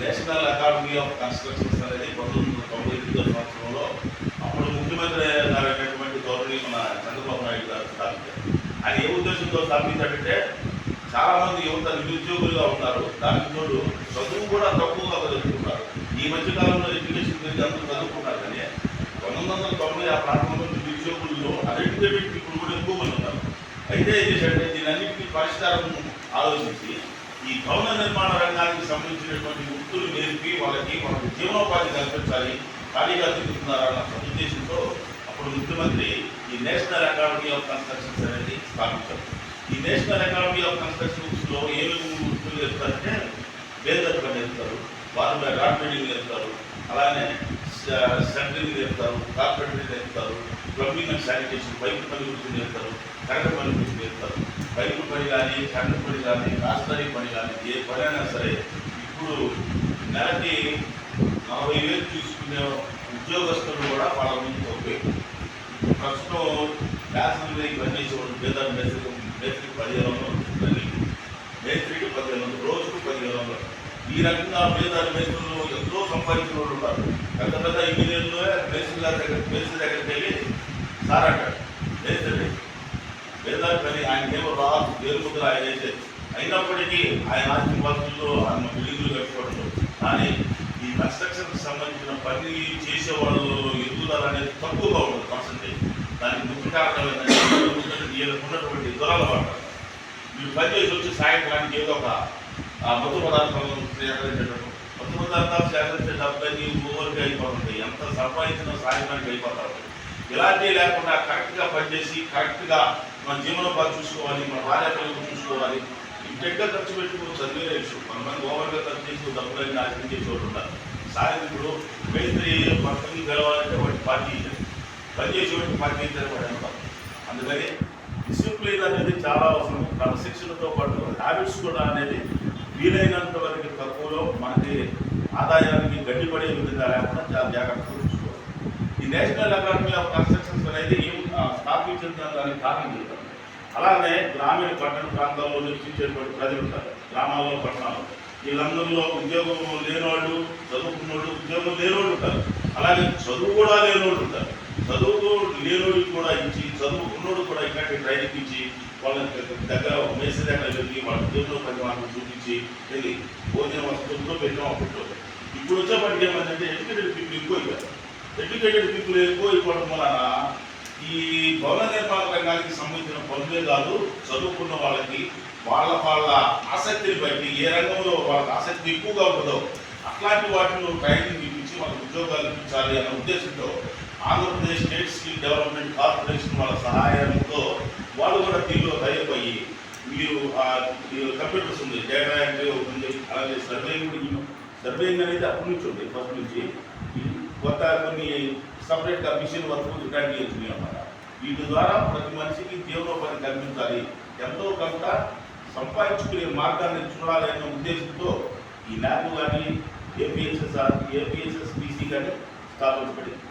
National academy of constructions అనేది పంతొమ్మిది వందల తొంభై ఎనిమిదో సంవత్సరంలో అప్పుడు ముఖ్యమంత్రి గారు అయినటువంటి గౌరవనీయ మన చంద్రబాబు నాయుడు గారు స్థాపించారు. ఆయన ఏ ఉద్దేశంతో స్థాపించాడంటే చాలామంది యువత నిరుద్యోగులుగా ఉన్నారు. దానికి తోడు చదువు కూడా తక్కువగా చదువుకుంటారు ఈ మధ్య కాలంలో ఎడ్యుకేషన్ గురించి అందరూ చదువుకుంటారు కానీ పంతొమ్మిది వందల తొంభై ఆ ప్రాంతంలో నిరుద్యోగుల్లో అన్ఎడ్యుకేటెడ్ పీపుల్ కూడా ఎక్కువ మంది ఉన్నారు. అయితే ఏం చేశాడంటే దీని అన్నింటినీ పరిష్కారం ఆలోచించి ఈ భవన నిర్మాణ సంబంధించినటువంటి వృత్తులు నేర్పి వాళ్ళకి వాళ్ళకి జీవనోపాధి కల్పించాలి ఖాళీగా తిరుగుతున్నారన్న సదుద్దేశంతో అప్పుడు ముఖ్యమంత్రి ఈ నేషనల్ అకాడమీ ఆఫ్ కన్స్ట్రక్షన్స్ అనేది స్థాపించారు. ఈ నేషనల్ అకాడమీ ఆఫ్ కన్స్ట్రక్షన్స్లో ఏమేమి వృత్తులు నేర్పుతారంటే వేదత్వ నేర్పుతారు వారు రాడ్ బిల్డింగ్ నేర్పుతారు అలానే సెంటరింగ్ నేర్పుతారు కార్పెంటరీ నేర్పుతారు ప్లంబింగ్ అండ్ శానిటేషన్ పైపు పని గురించి నేర్పుతారు కరెంట్ పని గురించి నేర్పుతారు. పైపు పని కానీ కరెంట్ పని కానీ రాజధాని పని కానీ ఏ పని అయినా సరే ఇప్పుడు నెలకి నలభై వేలు తీసుకునే ఉద్యోగస్తులు కూడా వాళ్ళ ముందు తప్పే ప్రస్తుతం ఫ్యాషన్ ఇవన్నీ చూడండి పేద మేస్త్రి మేస్త్రికి పదిహేను వందలు మేస్త్రికి పదిహేను వందలు రోజుకు పదిహేను వందలు. ఈ రకంగా పేద మేస్త్రులు ఎంతో సంపాదించిన వాళ్ళు ఉన్నారు. పెద్ద పెద్ద ఇంజనీర్లు మేస్త్రి గారి దగ్గర మేస్త్రి దగ్గరికి వెళ్ళి సార్ అంటాడు మేస్త్రి పేద పని ఏమో రాదు పేరు ముద్ర ఆయన చేసేది అయినప్పటికీ ఆయన ఆశీర్వాదంలో ఆయన బిల్డింగ్లు కట్టుకోవడం. కానీ ఈ కన్స్ట్రక్షన్ సంబంధించిన పని చేసే వాళ్ళు ఎదుగుదల అనేది తక్కువగా ఉంటుంది పర్సంటేజ్ దానికి ముఖ్య కారణం ఏంటంటే ఉన్నటువంటి దురలవాటు మీరు పని చేసి వచ్చి సాయంత్రానికి ఏదో ఒక ఆ మత్తు పదార్థాలను సేకరించడం మత్తు పదార్థాలు సేకరించే డబ్బని ఊరికి అయిపోతుంటాయి. ఎంత సంపాదించిన సాయంత్రానికి అయిపోతారు. ఇలాంటివి లేకుండా కరెక్ట్గా పనిచేసి కరెక్ట్గా మన జీవనోపాధి చూసుకోవాలి మన భార్య పిల్లలు చూసుకోవాలి. ఇంటెక్గా ఖర్చు పెట్టుకో చదివే విషయం కొంతమంది ఓవర్గా ఖర్చు చేసి డబ్బులన్నీ నాశనం చేసి వాళ్ళు ఉంటారు. సాయం ఇప్పుడు మేస్త్రి పక్కకి గెలవాలంటే వాటి పార్టీ ఇయ్యాలి. పని చేసేవాడికి పార్టీ ఇచ్చారు వాడు అందుకని డిసిప్లిన్ అనేది చాలా అవసరం. క్రమశిక్షణతో పాటు హ్యాబిట్స్ కూడా అనేది వీలైనంత వరకు తక్కువలో మనకి ఆదాయానికి గడ్డిపడే విధంగా లేకుండా చాలా జాగ్రత్తగా చూసుకోవాలి ఈ నేషనల్ అకాడమీ ఆఫ్ కన్స్ట్రక్షన్స్ అనేది ఏం ఆ, స్థాపించిన దానికి కారణం చెప్తాను అలానే గ్రామీణ పట్టణ ప్రాంతాల్లో నివసించేటువంటి ప్రజలు ఉంటారు. గ్రామాల్లో పట్టణాల్లో. వీళ్ళందరిలో ఉద్యోగం లేనివాళ్ళు చదువుకున్నోళ్ళు ఉద్యోగం లేనివాళ్ళు ఉంటారు. అలాగే చదువు కూడా లేనివాళ్ళు ఉంటారు. చదువు లేనివాడికి కూడా ఇచ్చి చదువుకున్నోడు కూడా ఇలాంటి ట్రైనింగ్ ఇచ్చి వాళ్ళ దగ్గర మేసి దగ్గర వెళ్ళి వాళ్ళ ఉద్యోగంలో పని వాళ్ళని చూపించి వెళ్ళి భోజన వస్తువులతో పెట్టాం అప్పట్లో ఇప్పుడు వచ్చేప్పటికి ఏమంటే ఎడ్యుకేటెడ్ పీపుల్ ఎక్కువ అయిపోయారు. ఎడ్యుకేటెడ్ పీపుల్ ఎక్కువ అయిపోవడం వలన ఈ భవన నిర్మాణ రంగానికి సంబంధించిన పనులే కాదు చదువుకున్న వాళ్ళకి వాళ్ళ వాళ్ళ ఆసక్తిని బట్టి ఏ రంగంలో వాళ్ళకి ఆసక్తి ఎక్కువగా ఉంటుందో అట్లాంటి వాటిలో ట్రైనింగ్ ఇప్పించి వాళ్ళకి ఉద్యోగాలు ఇప్పించాలి అన్న ఉద్దేశంతో Andhra Pradesh state skill development corporation వాళ్ళ సహాయంతో వాళ్ళు కూడా దీనిలో తయారైపోయి మీరు కంప్యూటర్స్ ఉంది డేటా ఎంట్రీ ఉంది అలాగే సర్వేయింగ్ సర్వేయింగ్ అనేది అప్పటి నుంచి ఉంది ఫస్ట్ నుంచి. కొత్త కొన్ని సపరేట్గా మిషన్ వర్క్ ఇట్లాంటివి వచ్చినాయి అన్నమాట. వీటి ద్వారా ప్రతి మనిషికి జీవనోపాధి కల్పించాలి. ఎంతో కొంత సంపాదించుకునే మార్గాన్ని చూడాలి అనే ఉద్దేశంతో ఈ ల్యాబ్ కానీ ఏపీఎస్ఎస్ఆర్ ఏపీఎస్ఎస్ కానీ స్థాపించబడింది.